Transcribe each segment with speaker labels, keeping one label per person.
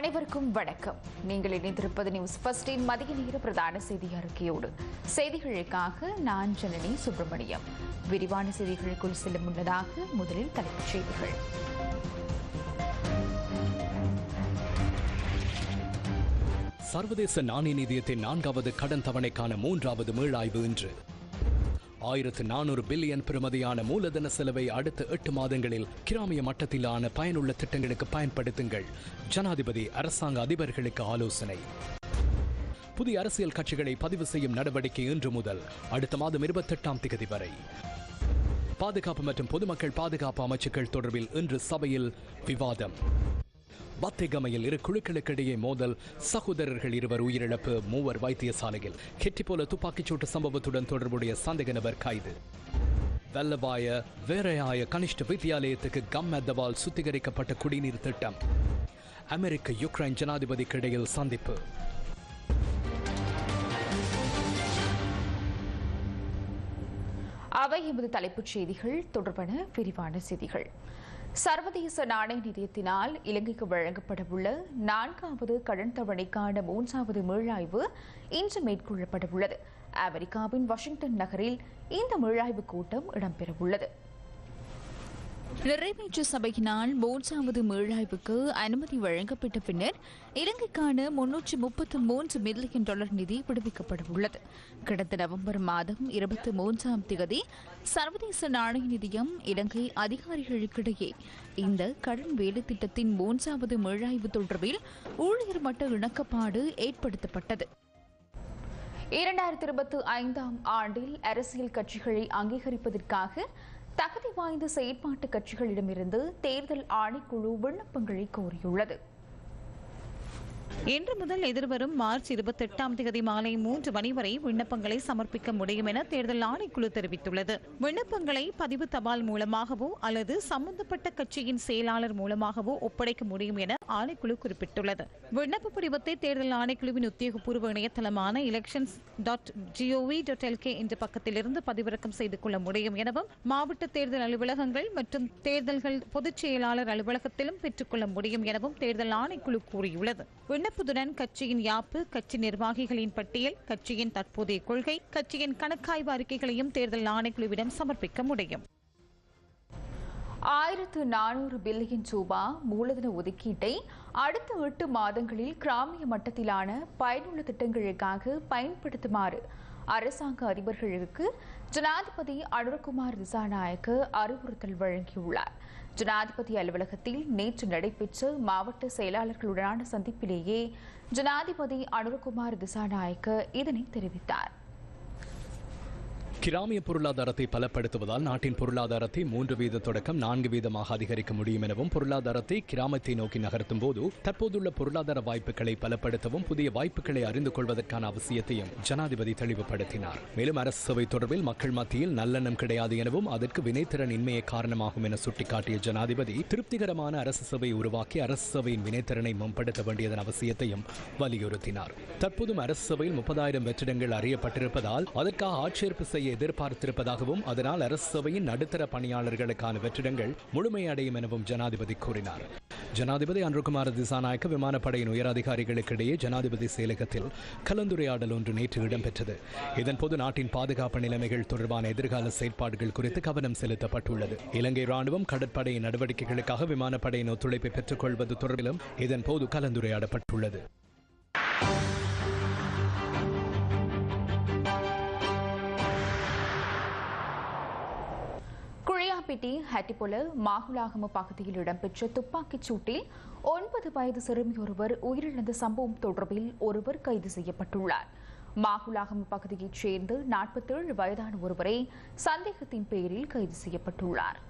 Speaker 1: அனைவருக்கும் வணக்கம். நீங்கள் இணைந்திருப்பது நியூஸ் பஸ்டின் மதிய நேர பிரதான செய்தி அறிக்கையோடு. செய்திகளுக்காக நான் ஜனனி சுப்பிரமணியம். விரிவான செய்திகளுக்குள் செல்லும் முன்னதாக முதலில் தலைப்புச் செய்திகள்.
Speaker 2: சர்வதேச நாணய நிதியத்தின் நான்காவது கடன் தவணைக்கான மூன்றாவது மீளாய்வு இன்று. ஆயிரத்து நானூறு பில்லியன் பெறுமதியான மூலதன செலவை அடுத்த எட்டு மாதங்களில் கிராமிய மட்டத்திலான பயனுள்ள திட்டங்களுக்கு பயன்படுத்துங்கள். ஜனாதிபதி அரசாங்க அதிபர்களுக்கு ஆலோசனை. புதிய அரசியல் கட்சிகளை பதிவு செய்யும் நடவடிக்கை இன்று முதல் அடுத்த மாதம் இருபத்தெட்டாம் திகதி வரை. பாதுகாப்பு மற்றும் பொதுமக்கள் பாதுகாப்பு அமைச்சுக்கள் தொடர்பில் இன்று சபையில் விவாதம். வத்திகமையில் இரு குழுக்களுக்கிடையே மோதல். சகோதரர்கள் இருவர் உயிரிழப்பு. மூவர் வைத்தியசாலையில். கெட்டிப்போல துப்பாக்கிச்சூட்டு சம்பவத்துடன் தொடர்புடைய சந்தேக நபர் கைது. வல்லபாய வேறையாய கனிஷ்ட வித்தியாலயத்துக்கு கம் அத்தவால் சுத்திகரிக்கப்பட்ட குடிநீர் திட்டம். அமெரிக்க யுக்ரைன் ஜனாதிபதிக்கு இடையில் சந்திப்பு.
Speaker 1: அவை எமது தலைப்புச் செய்திகள். தொடர்பான விரிவான செய்திகள். சர்வதேச நாணய நிதியத்தினால் இலங்கைக்கு வழங்கப்படவுள்ள நான்காவது கடன் தவணைக்கான மூன்றாவது மீளாய்வு இன்று மேற்கொள்ளப்படவுள்ளது. அமெரிக்காவின் வாஷிங்டன் நகரில் இந்த மீளாய்வு கூட்டம் இடம்பெறவுள்ளது. நிறைவேற்று சபையினால் மூன்றாவது மீளாய்வுக்கு அனுமதி வழங்கப்பட்ட பின்னர் இலங்கைக்கான முன்னூற்றி முப்பத்தி மூன்று மில்லியன் டாலர் நிதி விடுவிக்கப்பட உள்ளது கடந்த நவம்பர் மாதம் இருபத்தி மூன்றாம் தேதி சர்வதேச நாணய நிதியம் இலங்கை அதிகாரிகளுக்கிடையே இந்த கடன் வேலை திட்டத்தின் மூன்றாவது மீளாய்வு தொடர்பில் ஊழியர் மட்ட இணக்கப்பாடு ஏற்படுத்தப்பட்டது. இரண்டாயிரத்தி இருபத்தி ஐந்தாம் ஆண்டில் அரசியல் கட்சிகளை அங்கீகரிப்பதற்காக தகுதி வாய்ந்த செயற்பாட்டு கட்சிகளிடமிருந்து தேர்தல் ஆணைக்குழு விண்ணப்பங்களை கோரியுள்ளது.
Speaker 3: இன்று முதல் எதிர்வரும் மார்ச் இருபத்தி எட்டாம் தேதி மாலை மூன்று மணி வரை விண்ணப்பங்களை சமர்ப்பிக்க முடியும் என தேர்தல் ஆணைக்குழு தெரிவித்துள்ளது. விண்ணப்பங்களை பதிவு தபால் மூலமாகவோ அல்லது சம்பந்தப்பட்ட கட்சியின் செயலாளர் மூலமாகவோ ஒப்படைக்க முடியும் என ஆணைக்குழு குறிப்பிட்டுள்ளது. விண்ணப்ப படிவத்தை தேர்தல் ஆணைக்குழுவின் உத்தியோகபூர்வ இணையதளமான elections dot GOV dot LK என்ற பக்கத்திலிருந்து பதிவிறக்கம் செய்து கொள்ள முடியும் எனவும் மாவட்ட தேர்தல் அலுவலகங்கள் மற்றும் தேர்தல்கள் பொதுச் செயலாளர் அலுவலகத்திலும் பெற்றுக்கொள்ள முடியும் எனவும் தேர்தல் ஆணைக்குழு கூறியுள்ளது. விண்ணப்பத்துடன் கட்சியின் யாப்பு கட்சி நிர்வாகிகளின் பட்டியல் கட்சியின் தற்போதைய கொள்கை கட்சியின் கணக்காய்வு அறிக்கைகளையும் தேர்தல் ஆணைக்குழுவிடம் சமர்ப்பிக்க முடியும்.
Speaker 1: ஆயிரத்து நானூறு பில்லியன் ரூபா மூலதன ஒதுக்கீட்டை அடுத்த எட்டு மாதங்களில் கிராமிய மட்டத்திலான பயனுள்ள திட்டங்களுக்காக பயன்படுத்துமாறு அரசாங்க அதிபர்களுக்கு ஜனாதிபதி அனுரகுமார் திசாநாயக்க அறிவுறுத்தல் வழங்கியுள்ளார். ஜனாதிபதி அலுவலகத்தில் நேற்று நடைபெற்ற மாவட்ட செயலாளர்களுடனான சந்திப்பிலேயே ஜனாதிபதி அனுரகுமார் திசாநாயக்க இதனை தெரிவித்தார்.
Speaker 2: கிராமிய பொருளாதாரத்தை பலப்படுத்துவதால் நாட்டின் பொருளாதாரத்தை மூன்று வீத தொடக்கம் நான்கு வீதமாக அதிகரிக்க முடியும் எனவும் பொருளாதாரத்தை கிராமத்தை நோக்கி நகர்த்தும் போது தற்போதுள்ள பொருளாதார வாய்ப்புகளை பலப்படுத்தவும் புதிய வாய்ப்புகளை அறிந்து கொள்வதற்கான அவசியத்தையும் ஜனாதிபதி தெளிவுபடுத்தினார். மேலும் அரசு சபை தொடர்பில் மக்கள் மத்தியில் நல்லெண்ணம் கிடையாது எனவும் அதற்கு வினைத்திறன் இன்மையை காரணமாகும் என சுட்டிக்காட்டிய ஜனாதிபதி திருப்திகரமான அரசு சபை உருவாக்கி அரசு சபையின் வினைத்திறனை மேம்படுத்த வேண்டியதன் அவசியத்தையும் வலியுறுத்தினார். தற்போதும் அரசு சபையில் முப்பதாயிரம் வெற்றிடங்கள் அறியப்பட்டிருப்பதால் அதற்காக ஆட்சேர்ப்பு செய்ய எதிர்பார்த்திருப்பதாகவும் அதனால் அரசு சபையின் நடுத்தர பணியாளர்களுக்கான வெற்றிடங்கள் முழுமையடையும் எனவும் ஜனாதிபதி கூறினார். ஜனாதிபதி அன்றுகுமார் திசாநாயக்க விமானப்படையின் உயர் அதிகாரிகளுக்கிடையே ஜனாதிபதி செயலகத்தில் கலந்துரையாடல் ஒன்று நேற்று இடம்பெற்றது. இதன்போது நாட்டின் பாதுகாப்பு நிலைமைகள் தொடர்பான எதிர்கால செயற்பாடுகள் குறித்து கவனம் செலுத்தப்பட்டுள்ளது. இலங்கை ராணுவம் கடற்படையின் நடவடிக்கைகளுக்காக விமானப்படையின் ஒத்துழைப்பை பெற்றுக் கொள்வது தொடர்பிலும் இதன்போது கலந்துரையாடப்பட்டுள்ளது.
Speaker 1: குழியாப்பிட்டி ஹட்டிபொல மாகுலாகம பகுதியில் இடம்பெற்ற துப்பாக்கிச் சூட்டில் ஒன்பது வயது சிறுமி ஒருவர் உயிரிழந்த சம்பவம் தொடர்பில் ஒருவர் கைது செய்யப்பட்டுள்ளார். மாகுலாகம் பகுதியைச் சேர்ந்து நாற்பத்தேழு வயதான ஒருவரை சந்தேகத்தின் பேரில் கைது செய்யப்பட்டுள்ளார்.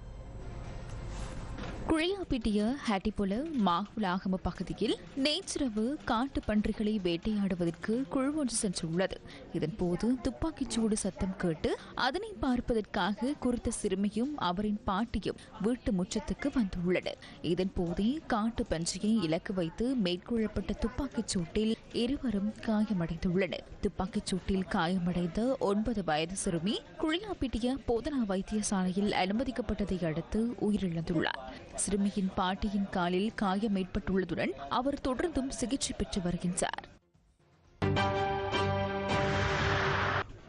Speaker 1: குழியாப்பிட்டிய ஹாட்டிபுல மாகுலாகம பகுதியில் நேற்றிரவு காட்டு பன்றிகளை வேட்டையாடுவதற்கு குழு ஒன்று சென்றுள்ளது. துப்பாக்கிச் துப்பாக்கிச்சூடு சத்தம் கேட்டு அதனை பார்ப்பதற்காக குறித்த சிறுமியும் அவரின் பாட்டியும் வீட்டு முற்றத்துக்கு வந்துள்ளனர். இதன்போதே காட்டு பன்றியை இலக்கு வைத்து மேற்கொள்ளப்பட்ட துப்பாக்கிச் சூட்டில் இருவரும் காயமடைந்துள்ளனர். துப்பாக்கிச் சூட்டில் காயமடைந்த ஒன்பது வயது சிறுமி குழியாப்பிட்டிய போதனா வைத்தியசாலையில் அனுமதிக்கப்பட்டதை அடுத்து உயிரிழந்துள்ளார். சிறுமியின் பாட்டியின் காலில் காயம் ஏற்பட்டுள்ளதுடன் அவர் தொடர்ந்தும் சிகிச்சை பெற்று வருகின்றார்.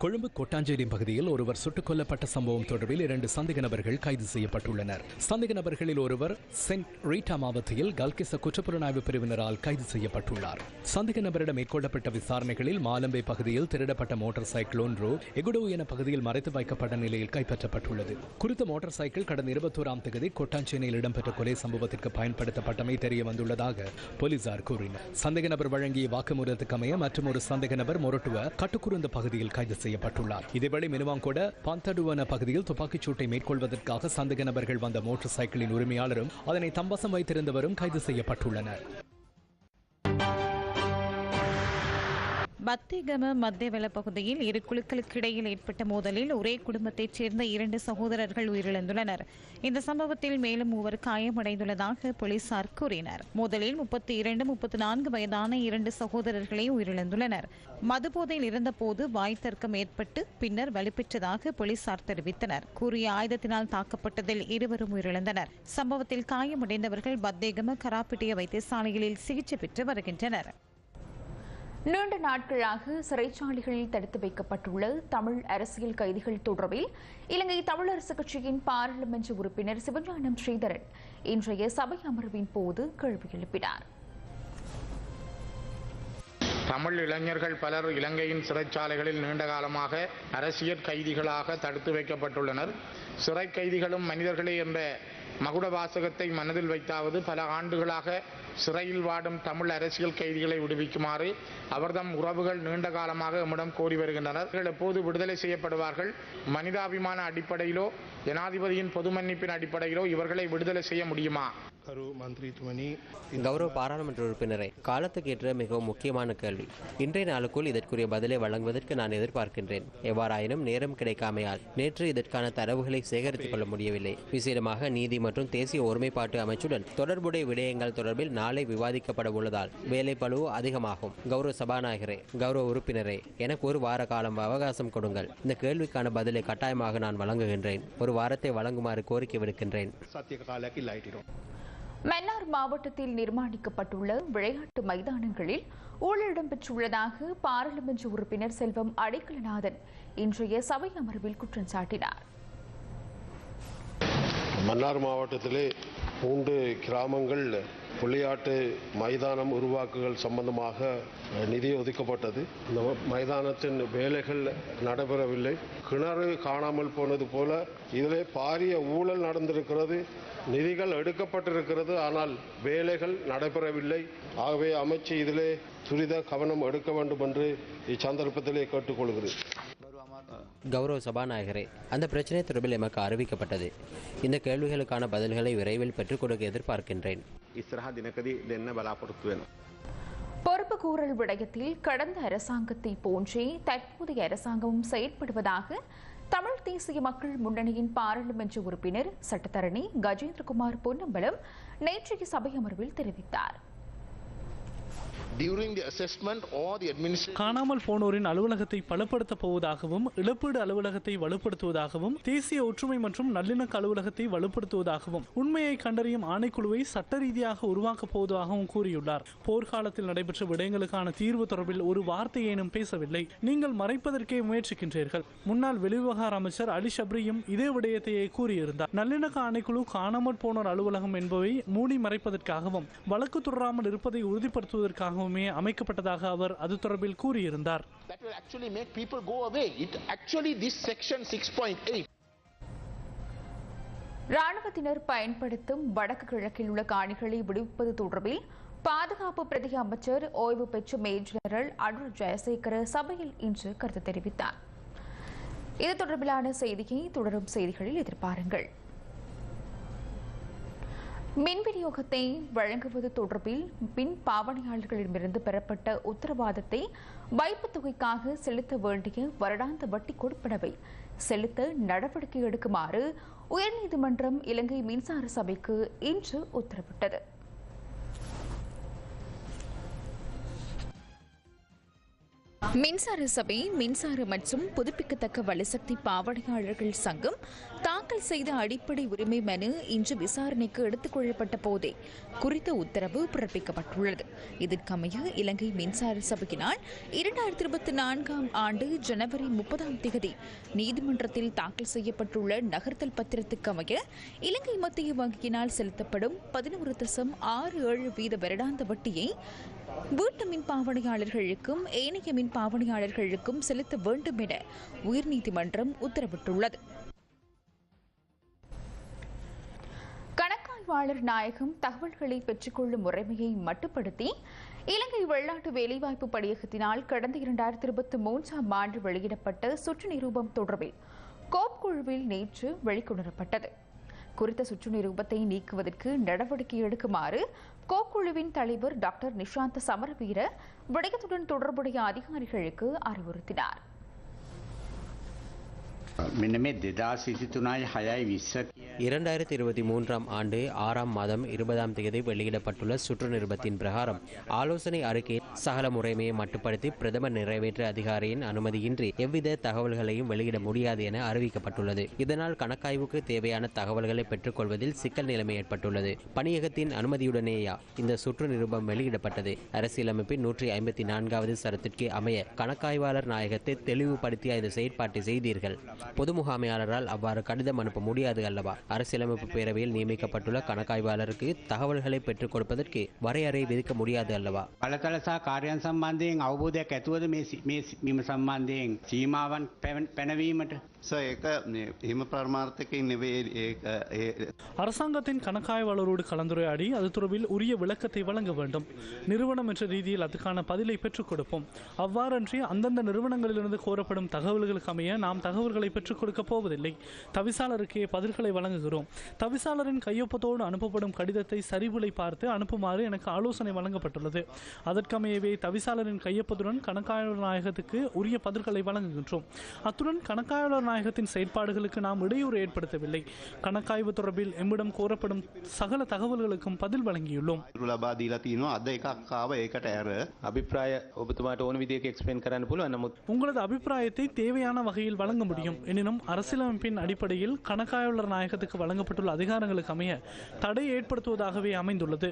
Speaker 2: கொழும்பு கொட்டாஞ்சேரி பகுதியில் ஒருவர் சுட்டுக் கொல்லப்பட்ட சம்பவம் தொடர்பில் இரண்டு சந்தேக நபர்கள் கைது செய்யப்பட்டுள்ளனர். சந்தேக நபர்களில் ஒருவர் சென்ட் ரீட்டா மாவட்டத்தில் கல்கிச குற்றப்புலனாய்வு பிரிவினரால் கைது செய்யப்பட்டுள்ளார். சந்தேக நபரிடம் மேற்கொள்ளப்பட்ட விசாரணைகளில் மாலம்பே பகுதியில் திருடப்பட்ட மோட்டார் சைக்கிள் ஒன்று எகுடோ என பகுதியில் மறைத்து வைக்கப்பட்ட நிலையில் கைப்பற்றப்பட்டுள்ளது. குறித்த மோட்டார் சைக்கிள் கடந்த இருபத்தோராம் தேதி கொட்டாஞ்சேரியில் இடம்பெற்ற கொலை சம்பவத்திற்கு பயன்படுத்தப்பட்டமை தெரிய வந்துள்ளதாக போலீசார் கூறினர். சந்தேக நபர் வழங்கிய வாக்குமூலத்துக்கு அமைய மற்றும் ஒரு சந்தேக நபர் மொரட்டுவ கட்டுக்குருந்த பகுதியில் கைது செய்ய செய்யப்பட்டுள்ளார் இதேவேளை மினுவாங்கொட பந்தடுவன பகுதியில் துப்பாக்கிச் சூட்டை மேற்கொள்வதற்காக சந்தேக நபர்கள் வந்த மோட்டார் சைக்கிளின் உரிமையாளரும் அதனை தம்பசம் வைத்திருந்தவரும் கைது செய்யப்பட்டுள்ளனர்.
Speaker 3: பத்திகம மத்தியவெள பகுதியில் இரு குழுக்களுக்கு இடையில் ஏற்பட்ட மோதலில் ஒரே குடும்பத்தைச் சேர்ந்த இரண்டு சகோதரர்கள் உயிரிழந்துள்ளனர். இந்த சம்பவத்தில் மேலும் மூவர் காயமடைந்துள்ளதாக போலீசார் கூறினர். மோதலில் முப்பத்தி இரண்டு முப்பத்தி நான்கு வயதான இரண்டு சகோதரர்களே உயிரிழந்துள்ளனர். மதுபோதையில் இருந்தபோது வாய் தர்க்கம் ஏற்பட்டு பின்னர் வலுப்பெற்றதாக போலீசார் தெரிவித்தனர். கூறிய ஆயுதத்தினால் தாக்கப்பட்டதில் இருவரும் உயிரிழந்தனர். சம்பவத்தில் காயமடைந்தவர்கள் பத்தேகம கராப்பிட்டிய வைத்தியசாலைகளில் சிகிச்சை பெற்று வருகின்றனர்.
Speaker 1: நீண்ட நாட்களாக சிறைச்சாலைகளில் தடுத்து வைக்கப்பட்டுள்ள தமிழ் அரசியல் கைதிகள் தொடர்பில் இலங்கை தமிழரசு கட்சியின் பாராளுமன்ற உறுப்பினர் சிவஞானம் ஸ்ரீதரன் இன்றைய சபை அமர்வின் போது கேள்வி எழுப்பினார்.
Speaker 4: தமிழ் இளைஞர்கள் பலர் இலங்கையின் சிறைச்சாலைகளில் நீண்ட காலமாக அரசியல் கைதிகளாக தடுத்து வைக்கப்பட்டுள்ளனர். சிறை கைதிகளும் மனிதர்களே என்ற மகுட வாசகத்தை மனதில் வைத்தாவது பல ஆண்டுகளாக சிறையில் வாடும் தமிழ் அரசியல் கைதிகளை விடுவிக்குமாறு அவர்தம் உறவுகள் நீண்ட காலமாக எம்மிடம் கோரி வருகின்றனர். எப்போது விடுதலை செய்யப்படுவார்கள்? மனிதாபிமான அடிப்படையிலோ ஜனாதிபதியின் பொது மன்னிப்பின் அடிப்படையிலோ இவர்களை விடுதலை செய்ய முடியுமா?
Speaker 5: கௌரவ பாராளுமன்ற உறுப்பினரை காலத்துக்கு ஏற்ற மிகவும் முக்கியமான கேள்வி. இன்றைய நாளுக்குள் இதற்குரிய பதிலை வழங்குவதற்கு நான் எதிர்பார்க்கின்றேன். எவ்வாறாயினும் நேரம் கிடைக்காமையால் நேற்று இதற்கான தரவுகளை சேகரித்துக் கொள்ள முடியவில்லை. விசேடமாக நீதி மற்றும் தேசிய ஒருமைப்பாட்டு அமைச்சுடன் தொடர்புடைய விடயங்கள் தொடர்பில் நாளை விவாதிக்கப்பட உள்ளதால் வேலைப்பளு அதிகமாகும். கௌரவ சபாநாயகரே கௌரவ உறுப்பினரே எனக்கு ஒரு வார காலம் அவகாசம் கொடுங்கள். இந்த கேள்விக்கான பதிலை கட்டாயமாக நான் வழங்குகின்றேன். ஒரு வாரத்தை வழங்குமாறு கோரிக்கை விடுக்கின்றேன்.
Speaker 1: மன்னார் மாவட்டத்தில் நிர்மாணிக்கப்பட்டுள்ள விளையாட்டு மைதானங்களில் ஊழல் இடம்பெற்றுள்ளதாக பாராளுமன்ற உறுப்பினர் செல்வம் அடைக்கலநாதன் இன்றைய சபை அமர்வில் குற்றம் சாட்டினார்.
Speaker 6: மன்னார் மாவட்டத்திலே மூன்று கிராமங்கள் விளையாட்டு மைதானம் உருவாக்குதல் சம்பந்தமாக நிதி ஒதுக்கப்பட்டது. இந்த மைதானத்தின் வேலைகள் நடைபெறவில்லை. கிணறு காணாமல் போனது போல இதிலே பாரிய ஊழல் நடந்திருக்கிறது நிதிகள் எடுக்கப்பட்டிருக்கிறது ஆனால் வேலைகள் நடைபெறவில்லை. ஆகவே அமைச்சு இதிலே துரித கவனம் எடுக்க வேண்டும் என்று இச்சந்தர்ப்பத்திலே கேட்டுக்கொள்கிறேன்.
Speaker 5: கௌரவ சபாநாயகரே அந்த பிரச்சனை தொடர்பில் எமக்கு அறிவிக்கப்பட்டது. இந்த கேள்விகளுக்கான பதில்களை விரைவில் பெற்றுக் கொடுக்க எதிர்பார்க்கின்றேன்.
Speaker 1: பொறுப்புக்கூறல் விடயத்தில் கடந்த அரசாங்கத்தை போன்றே தற்போதைய அரசாங்கமும் செயல்படுவதாக தமிழ் தேசிய மக்கள் முன்னணியின் பாராளுமன்ற உறுப்பினர் சட்டத்தரணி கஜேந்திரகுமார் பொன்னம்பலம் நேற்றைய சபை அமர்வில்
Speaker 7: தெரிவித்தாா்
Speaker 8: காணாமல் போனோரின் அலுவலகத்தை பலப்படுத்தப் போவதாகவும் இழப்பீடு அலுவலகத்தை வலுப்படுத்துவதாகவும் தேசிய ஒற்றுமை மற்றும் நல்லிணக்க அலுவலகத்தை வலுப்படுத்துவதாகவும் உண்மையை கண்டறியும் ஆணைக்குழுவை சட்ட ரீதியாக உருவாக்கப் போவதாகவும் கூறியுள்ளார். போர்க்காலத்தில் நடைபெற்ற விடயங்களுக்கான தீர்வு தொடர்பில் ஒரு வார்த்தையேனும் பேசவில்லை. நீங்கள் மறைப்பதற்கே முயற்சிக்கின்றீர்கள். முன்னாள் வெளிவிவகார அமைச்சர் அலி ஷப்ரியும் இதே விடயத்தையே கூறியிருந்தார். நல்லிணக்க ஆணைக்குழு காணாமல் போனோர் அலுவலகம் என்பவை மூடி மறைப்பதற்காகவும் வழக்கு தொடராமல் இருப்பதை உறுதிப்படுத்துவதற்காகவுமே அமைக்கப்பட்டதாக அவர் அது தொடர்பில் கூறியிருந்தார்.
Speaker 7: That will actually make people go away. It actually this section 6.8
Speaker 1: ராணுவத்தினர் பயன்படுத்தும் வடக்கு கிழக்கில் உள்ள காணிகளை விடுவிப்பது தொடர்பில் பாதுகாப்பு பிரதி அமைச்சர் ஓய்வு பெற்ற மேஜர் ஜெனரல் அனுர் ஜெயசேகர சபையில் இன்று கருத்து தெரிவித்தார். இது தொடர்பிலான செய்தியை தொடரும் செய்திகளில் எதிர்பாருங்கள். மின் விநியோகத்தை வழங்குவது தொடர்பில் மின் பாவனையாளர்களிடமிருந்து பெறப்பட்ட உத்தரவாதத்தை வைப்பு தொகைக்காக செலுத்த வேண்டிய வருடாந்த வட்டி கொடுப்பனவை. செலுத்த நடவடிக்கை எடுக்குமாறு உயர்நீதிமன்றம் இலங்கை மின்சார சபைக்கு இன்று உத்தரவிட்டது. மின்சார சபை மின்சார மற்றும் புதுப்பிக்கத்தக்க வலுசக்தி பாவனையாளர்கள் சங்கம் தாக்கல் செய்த அடிப்படை உரிமை மனு இன்று விசாரணைக்கு எடுத்துக் கொள்ளப்பட்ட போதே குறித்த உத்தரவு பிறப்பிக்கப்பட்டுள்ளது. இதற்கமைய இலங்கை மின்சார சபையினால் இரண்டாயிரத்தி இருபத்தி நான்காம் ஆண்டு ஜனவரி முப்பதாம் தேதி நீதிமன்றத்தில் தாக்கல் செய்யப்பட்டுள்ள நகர்த்தல் பத்திரத்துக்கமைய இலங்கை மத்திய வங்கியினால் செலுத்தப்படும் பதினோரு தசம் ஆறு ஏழு வீத வருடாந்த வட்டியை வீட்டு மின் பாவனையாளர்களுக்கும் ஏனைய மின் பாவனையாளர்களுக்கும் செலுத்த வேண்டும் என உயர்நீதிமன்றம் உத்தரவிட்டுள்ளது. கணக்காய்வாளர் நாயகம் தகவல்களை பெற்றுக்கொள்ளும் முறைமையை மட்டுப்படுத்தி இலங்கை வெளிநாட்டு வேலைவாய்ப்பு பணியகத்தினால் கடந்த இரண்டாயிரத்தி இருபத்தி மூன்றாம் ஆண்டு வெளியிடப்பட்ட சுற்று நிரூபம் தொடர்பில் கோப் குழுவில் நேற்று வெளிக்கொணரப்பட்டது. குறித்த சுற்று நிரூபத்தை நீக்குவதற்கு நடவடிக்கை எடுக்குமாறு கோப் குழுவின் தலைவர் டாக்டர் நிஷாந்த் சமரவீர விடயத்துடன் தொடர்புடைய அதிகாரிகளுக்கு அறிவுறுத்தினார்.
Speaker 5: இரண்டாயிரத்தி இருபத்தி மூன்றாம் ஆண்டு ஆறாம் மாதம் இருபதாம் தேதி வெளியிடப்பட்டுள்ள சுற்று நிருபத்தின் பிரகாரம் ஆலோசனை அறிக்கை சகல முறைமையை மட்டுப்படுத்தி பிரதமர் நிறைவேற்ற அதிகாரியின் அனுமதியின்றி எவ்வித தகவல்களையும் வெளியிட முடியாது என அறிவிக்கப்பட்டுள்ளது. இதனால் கணக்காய்வுக்கு தேவையான தகவல்களை பெற்றுக்கொள்வதில் சிக்கல் நிலைமை ஏற்பட்டுள்ளது. பணியகத்தின் அனுமதியுடனேயா இந்த சுற்று நிருபம் வெளியிடப்பட்டது? அரசியலமைப்பின் நூற்றி ஐம்பத்தி நான்காவது சரத்திற்கு அமைய கணக்காய்வாளர் நாயகத்தை தெளிவுபடுத்திய இந்த செயற்பாட்டை செய்தீர்கள். பொது முகாமையாளரால் அவ்வாறு கடிதம் அனுப்ப முடியாது அல்லவா அரசியலமைப்பு பேரவையில் நியமிக்கப்பட்டுள்ள கணக்காய்வாளருக்கு தகவல்களை பெற்றுக் கொடுப்பதற்கு வரையறை விதிக்க முடியாது அல்லவா
Speaker 9: බලතල සහ කාර්යන් සම්බන්ධයෙන් අවබෝධයක් ඇතුවද මේ සි- මේ සි- මෙම සම්බන්ධයෙන් සීමාවන් පැවැ- පැනවීමට
Speaker 8: அரசாங்கத்தின் கணக்காய்வாளரோடு கலந்துரையாடி அது தொடர்பில் உரிய விளக்கத்தை வழங்க வேண்டும். நிறுவனம் என்ற ரீதியில் அதுக்கான பதிலை பெற்றுக் கொடுப்போம். அவ்வாறன்றி அந்தந்த நிறுவனங்களிலிருந்து கோரப்படும் தகவல்களுக்கு அமைய நாம் தகவல்களை பெற்றுக் கொடுக்க போவதில்லை. தவிசாளருக்கே பதில்களை வழங்குகிறோம். தவிசாளரின் கையொப்பத்தோடு அனுப்பப்படும் கடிதத்தை சரிவிலை பார்த்து அனுப்புமாறு எனக்கு ஆலோசனை வழங்கப்பட்டுள்ளது. அதற்கமையவே தவிசாளரின் கையொப்பத்துடன் கணக்காய்வாளர் நாயகத்துக்கு உரிய பதில்களை வழங்குகின்றோம். அத்துடன் கணக்காய்வாளர் சபாநாயகத்தின் செயற்பாடுகளுக்கு நாம் இடையூறு ஏற்படுத்தவில்லை. கணக்காய்வு தொடர்பில் எம்மிடம் கோரப்படும் சகல தகவல்களுக்கும் பதில் வழங்கியுள்ளோம். உங்களது அபிப்பிராயத்தை தேவையான வகையில் வழங்க முடியும். எனினும் அரசியலமைப்பின் அடிப்படையில் கணக்காய்வாளர் நாயகத்துக்கு வழங்கப்பட்டுள்ள அதிகாரங்களுக்கு அமைய தடை ஏற்படுத்துவதாகவே அமைந்துள்ளது.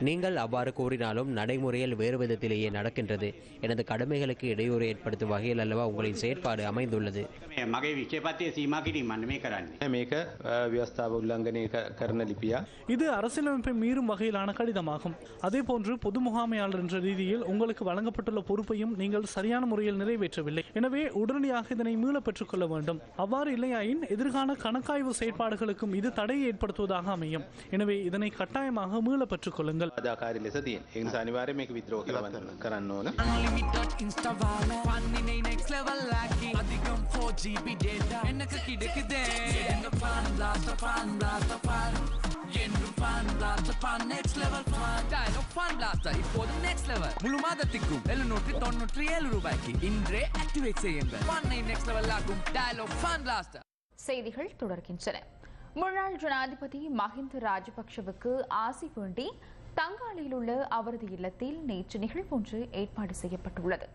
Speaker 5: நீங்கள் அவ்வாறு கூறினாலும் நடைமுறையில் வேறு விதத்திலேயே நடக்கின்றது. எனது கடமைகளுக்கு இடையூறு ஏற்படுத்தும் அல்லவா உங்களின் செயற்பாடு அமைந்துள்ளது
Speaker 9: මේ මගේ විශ්ෂපතය සීම කිරීම මන්න මේ කරන්නේ
Speaker 10: මේක අ, ව්‍යවස්ථාව උල්ලංඝනය ක- කරන ලිපියක්
Speaker 8: இது அரசியலமைப்பை மீறும் வகையிலான கடிதமாகும் அதேபோன்று பொது முகாமையாளர் என்ற ரீதியில் உங்களுக்கு வழங்கப்பட்டுள்ள பொறுப்பையும் நீங்கள் சரியான முறையில் நிறைவேற்றவில்லை எனவே உடனடியாக இதனை மீள பெற்றுக்கொள்ள வேண்டும் அவ்வாறு இல்லையாயின் எதிர்கால கணக்காய்வு செயற்பாடுகளுக்கும் இது தடையை ஏற்படுத்துவதாக அமையும் எனவே இதனை கட்டாயமாக மீள பெற்றுக்கொள்ளுங்கள்
Speaker 10: අදාකාරි ලෙස තියෙන ඒ නිසා අනිවාර්යයෙන් මේක විද්‍රෝ කරන්න කරන්න ඕන
Speaker 11: பண்ணினை next level ஆக்கி அதிகம் 4GB data. எனக்கு கிடைக்குதே என்ன fan என்றும் fan blast fan. next level fan. Dialog fan blast இப்போது next level. முழு மாதத்திற்கும் எழுநூற்றி தொண்ணூற்றி ஏழு ரூபாய்க்கு இன்றே ஆக்டிவேட் செய்யுங்கள் next level ஆகும் blast.
Speaker 1: செய்திகள் தொடர்கின்றன. முன்னாள் ஜனாதிபதி மஹிந்த ராஜபக்ஷவுக்கு ஆசி வேண்டி தங்காலையில் உள்ள அவரது இல்லத்தில் நேற்று நிகழ்வொன்று ஏற்பாடு செய்யப்பட்டுள்ளது.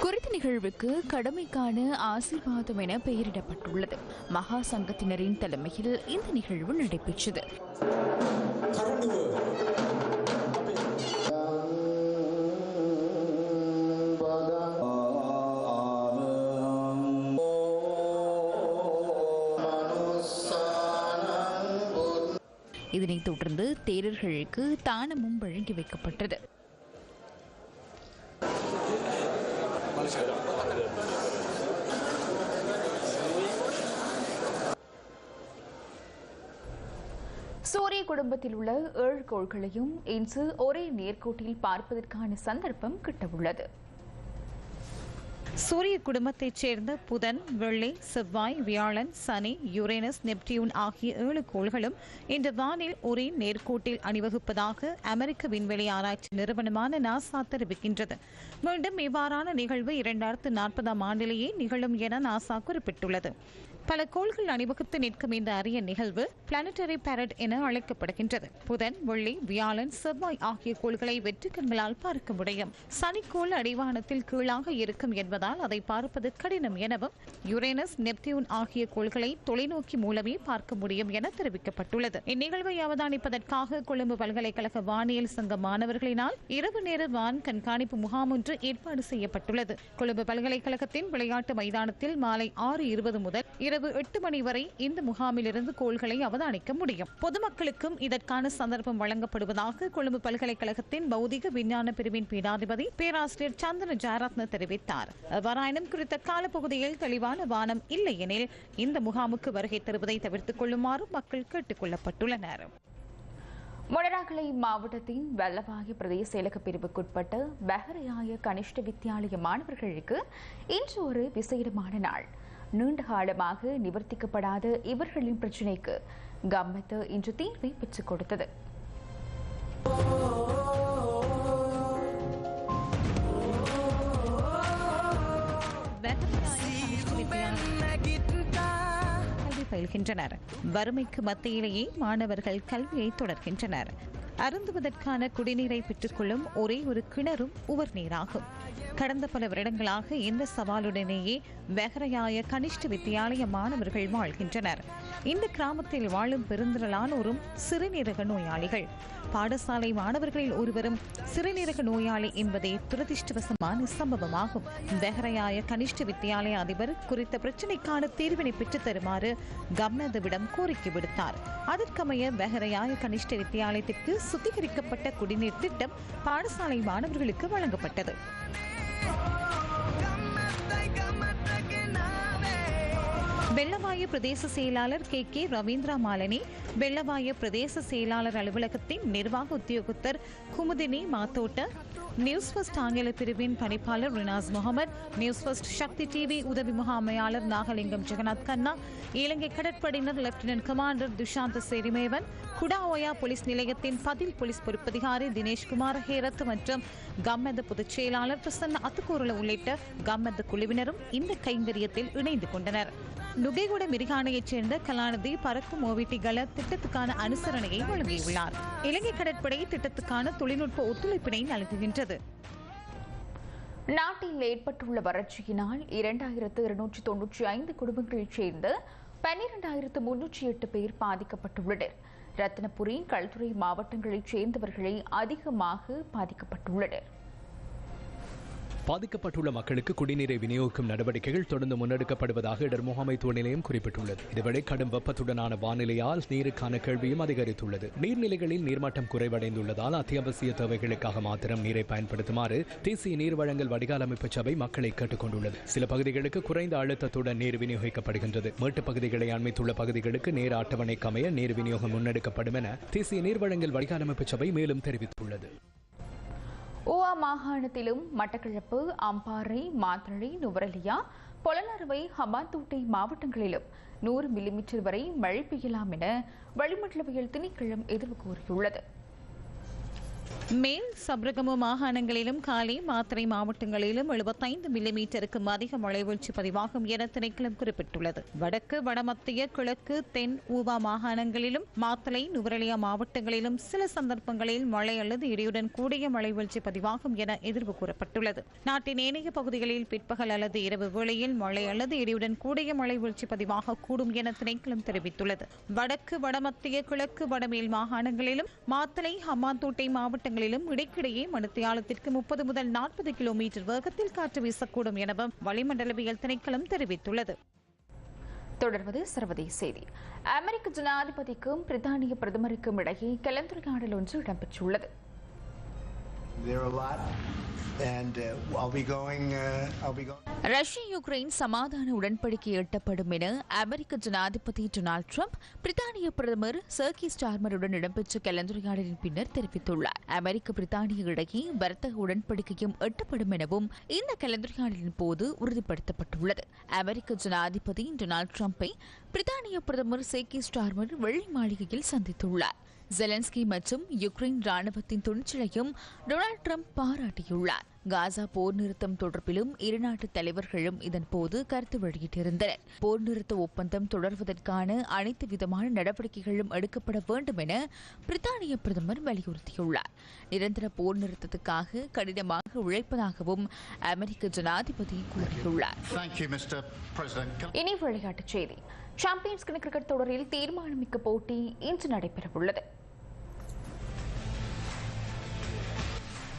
Speaker 1: குறித்த நிகழ்வுக்கு கடமைக்கான ஆசீர்வாதம் என பெயரிடப்பட்டுள்ளது. மகா சங்கத்தினரின் தலைமையில் இந்த நிகழ்வு நடைபெற்றது. இதனைத் தொடர்ந்து தேரர்களுக்கு தானமும் வழங்கி வைக்கப்பட்டது சூரிய குடும்பத்தில் உள்ள ஏழு கோள்களையும் இன்று ஒரே நேர்கோட்டில் பார்ப்பதற்கான சந்தர்ப்பம் கிட்டவுள்ளது.
Speaker 3: சூரிய குடும்பத்தைச் சேர்ந்த புதன் வெள்ளி செவ்வாய் வியாழன் சனி யுரேனஸ் நெப்டியூன் ஆகிய ஏழு கோள்களும் இந்த வானில் ஒரே நேர்கோட்டில் அணிவகுப்பதாக அமெரிக்க விண்வெளி ஆராய்ச்சி நிறுவனமான நாசா தெரிவிக்கின்றது. மீண்டும் இவ்வாறான நிகழ்வு இரண்டாயிரத்து நாற்பதாம் ஆண்டிலேயே நிகழும் என நாசா குறிப்பிட்டுள்ளது. பல கோள்கள் அணிவகுத்து நிற்கும் இந்த அரிய நிகழ்வு பிளானட்டரி பேரட் என அழைக்கப்படுகின்றது. புதன் வெள்ளி வியாழன் செவ்வாய் ஆகிய கோள்களை வெற்றுக்கண்களால் பார்க்க முடியும். சனிக்கோள் அடிவானத்தில் கீழாக இருக்கும் என்பதால் அதை பார்ப்பது கடினம் எனவும் யுரேனஸ் நெப்டியூன் ஆகிய கோள்களை தொலைநோக்கி மூலமே பார்க்க முடியும் என தெரிவிக்கப்பட்டுள்ளது. இந்நிகழ்வை அவதானிப்பதற்காக கொழும்பு பல்கலைக்கழக வானியல் சங்க மாணவர்களினால் இரவு நேர வான் கண்காணிப்பு முகாம் ஒன்று ஏற்பாடு செய்யப்பட்டுள்ளது. கொழும்பு பல்கலைக்கழகத்தின் விளையாட்டு மைதானத்தில் மாலை ஆறு இருபது முதல் இரவு எட்டு மணி வரை இந்த முகாமிலிருந்து கோள்களை அவதானிக்க முடியும். பொதுமக்களுக்கும் இதற்கான சந்தர்ப்பம் வழங்கப்படுவதாக கொழும்பு பல்கலைக்கழகத்தின் பௌதிக விஞ்ஞான பிரிவின் பீடாதிபதி பேராசிரியர் சந்திர ஜாரத்ன தெரிவித்தார். எவ்வாறாயினும் குறித்த காலப்பகுதியில் தெளிவான வானம் இல்லை எனில் இந்த முகாமுக்கு வருகை தருவதை தவிர்த்துக் கொள்ளுமாறு மக்கள் கேட்டுக் கொள்ளப்பட்டுள்ளனர்.
Speaker 1: மொனராகலை மாவட்டத்தின் வெள்ளவாகி பிரதேச செயலக பிரிவுக்குட்பட்ட பெஹரையாய கனிஷ்ட வித்தியாலய மாணவர்களுக்கு இன்று ஒரு விசேடமான நாள். நீண்ட காலமாக நிவர்த்திக்கப்படாத இவர்களின் பிரச்சினைக்கு கம்மத்து இன்று தீர்வை பெற்றுக் கொடுத்தது.
Speaker 3: பயில்கின்றனர். வறுமைக்கு மத்தியிலேயே மாணவர்கள் கல்வியை தொடர்கின்றனர். அருந்துவதற்கான குடிநீரை பெற்றுக்கொள்ளும் ஒரே ஒரு கிணறும் உவர் நீராகும் கடந்த பல வருடங்களாக இந்த சவாலுடனேயே வெகரையாய கனிஷ்ட வித்தியாலய மாணவர்கள் வாழ்கின்றனர். இந்த கிராமத்தில் வாழும் பெருந்திரளானோரும் சிறுநீரக நோயாளிகள். பாடசாலை மாணவர்களில் ஒருவரும் சிறுநீரக நோயாளி என்பதே துரதிருஷ்டவசமான சம்பவமாகும். வெஹரையாய கனிஷ்ட வித்தியாலய அதிபர் குறித்த பிரச்சினைக்கான தீர்வினை பெற்றுத் தருமாறு கம்னதுவிடம் கோரிக்கை விடுத்தார். அதற்கமைய வெஹரையாய கனிஷ்ட வித்தியாலயத்திற்கு சுத்திகரிக்கப்பட்ட குடிநீர் திட்டம் பாடசாலை மாணவர்களுக்கு வழங்கப்பட்டது. வெள்ளவாய பிரதேச செயலாளர் கே கே ரவீந்திரா மாலனி வெள்ளவாய பிரதேச செயலாளர் அலுவலகத்தின் நிர்வாக உத்தியோகத்தர் குமுதினி மாத்தோட்ட நியூஸ் ஃபர்ஸ்ட் ஆங்கில பிரிவின் பணிப்பாளர் Rinas Mohamed news first Sakthi TV உதவி முகாமையாளர் நாகலிங்கம் ஜெகநாத் கண்ணா இலங்கை கடற்படையினர் லெப்டினன்ட் கமாண்டர் துஷாந்த் சேரிமேவன் குடாஓயா போலீஸ் நிலையத்தின் பதில் போலீஸ் பொறுப்பதிகாரி தினேஷ்குமார் ஹேரத் மற்றும் கம்மத பொதுச் செயலாளர் பிரசன்ன அத்துக்கூறல உள்ளிட்ட கம்மெந்த குழுவினரும் இந்த கைங்கரியத்தில் இணைந்து கொண்டனர். நுகைகுட மிரிகானையைச் சேர்ந்த கலாநிதி பறக்கும் ஓவிட்டிகள திட்டத்துக்கான அனுசரணையை வழங்கியுள்ளார். இலங்கை கடற்படை திட்டத்துக்கான தொழில்நுட்ப ஒத்துழைப்பினை நல்குகின்றது.
Speaker 1: நாட்டில் ஏற்பட்டுள்ள வறட்சியினால் இரண்டாயிரத்து இருநூற்றி தொன்னூற்றி ஐந்து குடும்பங்களைச் சேர்ந்த பன்னிரண்டாயிரத்து முன்னூற்றி எட்டு பேர் பாதிக்கப்பட்டுள்ளனர். ரத்தினபுரி கல்துறை மாவட்டங்களைச் சேர்ந்தவர்களே அதிகமாக பாதிக்கப்பட்டுள்ளனர்.
Speaker 2: பாதிக்கப்பட்டுள்ள மக்களுக்கு குடிநீரை விநியோகிக்கும் நடவடிக்கைகள் தொடர்ந்து முன்னெடுக்கப்படுவதாக இடர் முகாமைத்துவ நிலையம் குறிப்பிட்டுள்ளது. இதுவரை கடும் வெப்பத்துடனான வானிலையால் நீருக்கான கேள்வியும் அதிகரித்துள்ளது. நீர்நிலைகளில் நீர்மட்டம் குறைவடைந்துள்ளதால் அத்தியாவசிய தேவைகளுக்காக மாத்திரம் நீரை பயன்படுத்துமாறு தேசிய நீர் வழங்கல் வடிகால் அமைப்பு சபை மக்களை கேட்டுக் கொண்டுள்ளது சில பகுதிகளுக்கு குறைந்த அழுத்தத்துடன் நீர் விநியோகிக்கப்படுகின்றது. மேட்டுப் பகுதிகளை அண்மைத்துள்ள பகுதிகளுக்கு நேர அட்டவணைக்கு அமைய நீர் விநியோகம் முன்னெடுக்கப்படும் என தேசிய நீர் வழங்கல் வடிகால் அமைப்பு சபை மேலும் தெரிவித்துள்ளது.
Speaker 1: ஓவா மாகாணத்திலும் மட்டக்களப்பு அம்பாறை மாத்தளை நுவரலியா பொலனறுவை ஹமாந்தோட்டை மாவட்டங்களிலும் நூறு மில்லிமீட்டர் வரை மழை பெய்யலாம் என வளிமண்டலவியல் திணைக்களம் எதிர்வு கூறியுள்ளது.
Speaker 3: மேல் சப்ரகமு மாகாணங்களிலும் காலை மாத்திரை மாவட்டங்களிலும் எழுபத்தைந்து மில்லிமீட்டருக்கும் அதிக மழை வீழ்ச்சி பதிவாகும் என திணைக்களம் குறிப்பிட்டுள்ளது. வடக்கு வடமத்திய கிழக்கு தென் ஊவா மாகாணங்களிலும் மாத்தளை நுவரலியா மாவட்டங்களிலும் சில சந்தர்ப்பங்களில் மழை அல்லது இடியுடன் கூடிய மழை வீழ்ச்சி பதிவாகும் என எதிர்வு கூறப்பட்டுள்ளது. நாட்டின் ஏனைய பகுதிகளில் பிற்பகல் அல்லது இரவு வேளையில் மழை அல்லது இடியுடன் கூடிய மழை வீழ்ச்சி பதிவாக கூடும் என திணைக்களம் தெரிவித்துள்ளது. வடக்கு வடமத்திய கிழக்கு வடமேல் மாகாணங்களிலும் மாத்தளை ஹம்மாந்தோட்டை மாவட்டங்களிலும் இடைக்கிடையே மணித்தியாலத்திற்கு முப்பது முதல் நாற்பது கிலோமீட்டர் வேகத்தில் காற்று வீசக்கூடும் எனவும் வளிமண்டலவியல் திணைக்களம் தெரிவித்துள்ளது.
Speaker 1: தொடர்வது சர்வதேச செய்தி. அமெரிக்க ஜனாதிபதிக்கும் பிரித்தானிய பிரதமருக்கும் இடையே கலந்துரையாடல் ஒன்று இடம்பெற்றுள்ளது. ரஷ்ய யுக்ரைன் சமாதான உடன்படிக்கை எட்டப்படும் என அமெரிக்க ஜனாதிபதி டொனால்ட் ட்ரம்ப் பிரித்தானிய பிரதமர் சர்கி ஸ்டார்மருடன் இடம்பெற்ற கலந்துரையாடலின் பின்னர் தெரிவித்துள்ளார். அமெரிக்க பிரித்தானிய இடையே வர்த்தக உடன்படிக்கையும் எட்டப்படும் எனவும் இந்த கலந்துரையாடலின் போது உறுதிப்படுத்தப்பட்டுள்ளது. அமெரிக்க ஜனாதிபதி டொனால்ட் ட்ரம்ப்பை பிரித்தானிய பிரதமர் சேகி ஸ்டார்மர் வெள்ளை மாளிகையில் சந்தித்துள்ளார். ஜெலன்ஸ்கி மற்றும் யுக்ரைன் ராணுவத்தின் துணிச்சலையும் டொனால்ட் ட்ரம்ப் பாராட்டியுள்ளார் காசா போர் நிறுத்தம் தொடர்பிலும் இரு நாட்டு தலைவர்களும் இதன்போது கருத்து வெளியிட்டிருந்தனர் போர் நிறுத்த ஒப்பந்தம் தொடர்வதற்கான அனைத்து விதமான நடவடிக்கைகளும் எடுக்கப்பட வேண்டும் என பிரித்தானிய பிரதமர் வலியுறுத்தியுள்ளார் நிரந்தர போர் நிறுத்தத்துக்காக கடினமாக உழைப்பதாகவும் அமெரிக்க ஜனாதிபதி கூறியுள்ளார்
Speaker 12: Thank you, Mr. President. Can
Speaker 1: இனி விளையாட்டுச் செய்தி சாம்பியன்ஸ் கிரிக்கெட் தொடரில் தீர்மானமிக்க போட்டி இன்று நடைபெறவுள்ளது.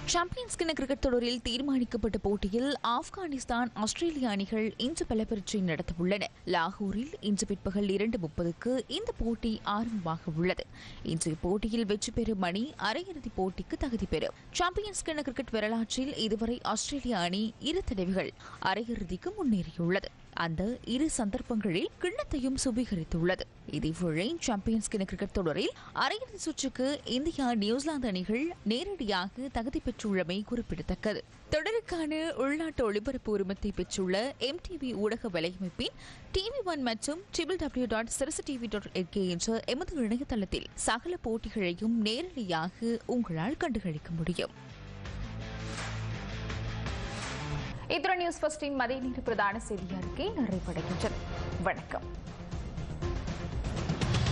Speaker 1: சாம்பியன்ஸ் கிண கிரிக்கெட் தொடரில் தீர்மானிக்கப்பட்ட போட்டியில் ஆப்கானிஸ்தான் ஆஸ்திரேலிய அணிகள் இன்று பல நடத்தவுள்ளன. லாகூரில் இன்று பிற்பகல் இரண்டு முப்பதுக்கு இந்த போட்டி ஆரம்பமாக உள்ளது. இன்றைய போட்டியில் வெற்றி பெறும் அணி அரையிறுதிப் போட்டிக்கு தகுதி பெறும். சாம்பியன்ஸ் கிண கிரிக்கெட் வரலாற்றில் இதுவரை ஆஸ்திரேலிய அணி இரு தடவைகள் அரையிறுதிக்கு முன்னேறியுள்ளது. அந்த இரு சந்தர்ப்பங்களில் கிண்ணத்தையும் சுபீகரித்துள்ளது இதேவேளை சாம்பியன்ஸ் கிண கிரிக்கெட் தொடரில் அரையிறுதி சுற்றுக்கு இந்தியா நியூசிலாந்து அணிகள் நேரடியாக தகுதி பெற்றுள்ளமை குறிப்பிடத்தக்கது. தொடருக்கான உள்நாட்டு ஒளிபரப்பு உரிமத்தை பெற்றுள்ள எம்டிவி ஊடக வலையமைப்பின் டிவி ஒன் மற்றும் triple W dot Sirasa TV dot LK என்ற எமது இணையதளத்தில் சகல போட்டிகளையும் நேரடியாக உங்களால் கண்டுகளிக்க முடியும். இத்துடன் நியூஸ் ஃபர்ஸ்டின் மதிய நேர பிரதான செய்தி அறிக்கை நிறைவடைகின்றது. வணக்கம்.